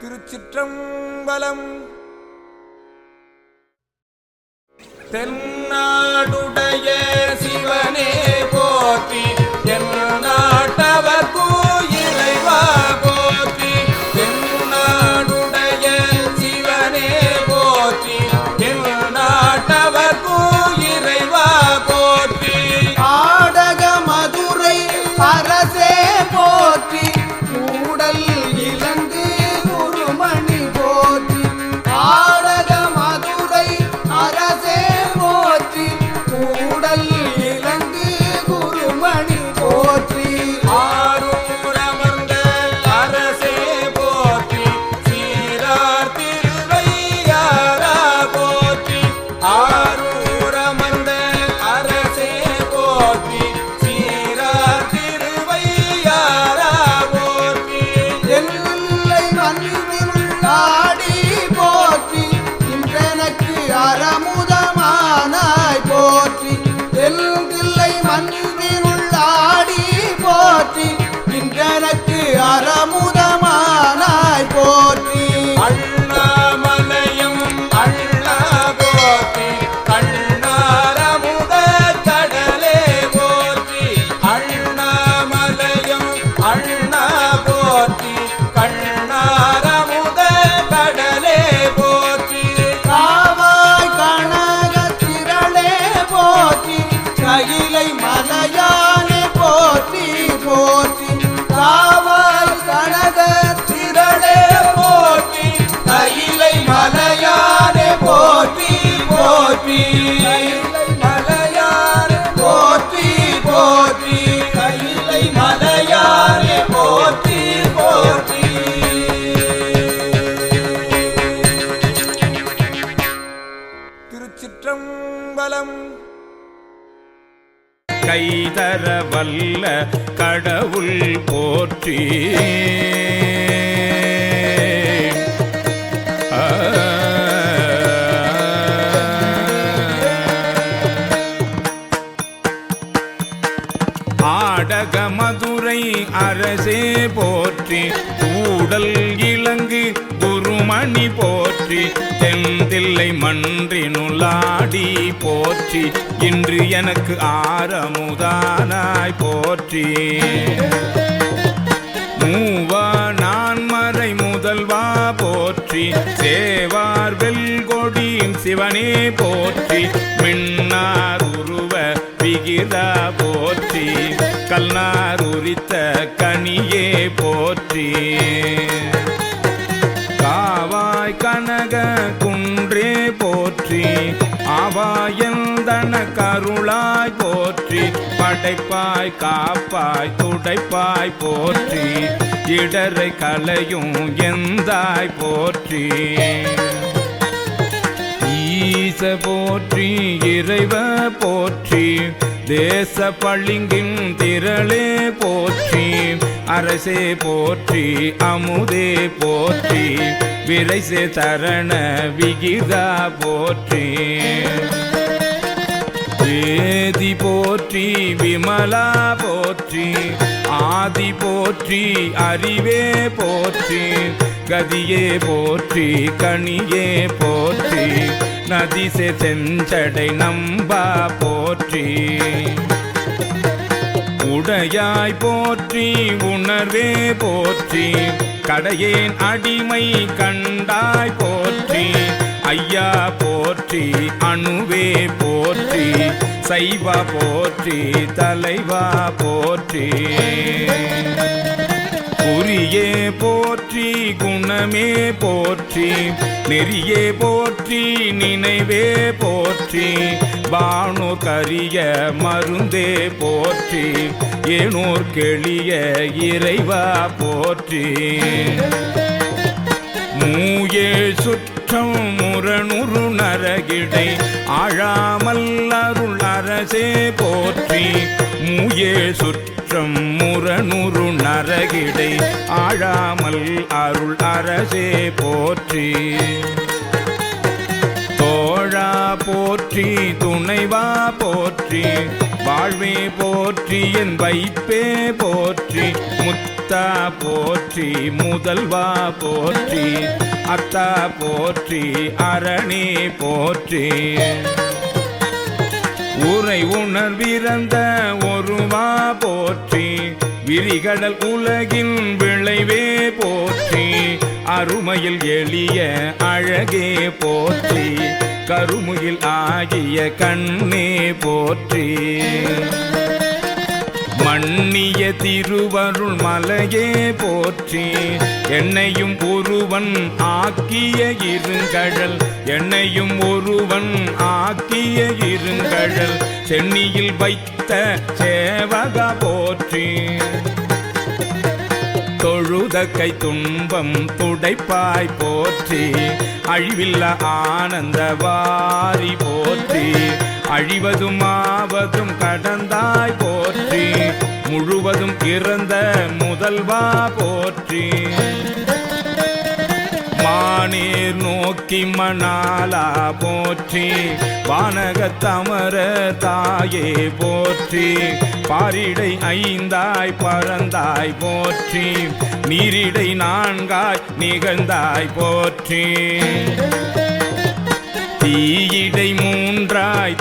திருச்சிற்றம்பலம். தென்னாடுடைய சிவனே போ. கைதர வல்ல கடவுள் போற்றி. ஆடக மதுரை அரசே போற்றி. கூடல் இலங்கு மறுமணி போற்றி தெந்தில்லை மன்றினுளாடி போற்றி இன்று எனக்கு ஆரமுதானாய் போற்றி. மூவா நான் மறை முதல்வா போற்றி சேவார் வெல்கொடியின் சிவனே போற்றி மின்னார் உருவ விகிதா போற்றி கல்லார் உரித்த கனியே போற்றி. கருளாய் போற்றி படைப்பாய் காப்பாய் துடைப்பாய் போற்றி இடரை கலையும் எந்தாய் போற்றி. ஈச போற்றி இறைவ போற்றி தேச பளிங்கின் திரளே போற்றி அரசே போற்றி அமுதே போற்றி விரைசே தரண விகிதா போற்றி. வேதி போற்றி விமலா போற்றி ஆதி போற்றி அறிவே போற்றி கதியே போற்றி கனியே போற்றி நதிசே செஞ்சடை நம்பா போற்றி. உடையாய் போற்றி உணர்வே போற்றி கடையேன் அடிமை கண்டாய் போற்றி ஐயா போற்றி அணுவே போற்றி சைவா போற்றி தலைவா போற்றி. குறியே போற்றி குணமே போற்றி நெறியே போற்றி நினைவே போற்றி பானூர் கரிய மருந்தே போற்றி ஏனோர் கெளிய இறைவா போற்றி. மூயே மூயேழ் சுற்றம் முரணுரு நரகிடை. ஆழாமல் அருள் அரசே போற்றி. முயே சுற்றம் முரணுரு நரகிடை. ஆழாமல் அருள் அரசே போற்றி. தோழா போற்றி துணைவா போற்றி. வாழ்வே போற்றி என் வைப்பே போற்றி முத்தா போற்றி முதல்வா போற்றி அத்தா போற்றி அரணே போற்றி. உரை உணர்விறந்த ஒருவா போற்றி விரிகடல் உலகின் விளைவே போற்றி அருமையில் எளிய அழகே போற்றி. கருமுகில் ஆகிய கண்ணே போற்றி. மண்ணிய திருவருள் மலையே போற்றி. என்னையும் ஒருவன் ஆக்கிய இருங்கடல் என்னையும் ஒருவன் ஆக்கிய இருங்கடல் சென்னியில் வைத்த சேவக போற்றி. தொழுத கை துன்பம் துடைப்பாய் போற்றி. அழிவில்ல ஆனந்த வாரி போற்றி. அழிவதும் ஆவதும் கடந்தாய் போற்றி. முழுவதும் இறந்த முதல்வா போற்றி. மானீர் மணாலா போற்றி வானகத்தமர தாயே போற்றி பாரிடை ஐந்தாய் பறந்தாய் போற்றி நீரிடை நான்காய் நிகழ்ந்தாய் போற்றி. தீயிடை மூன்றாய்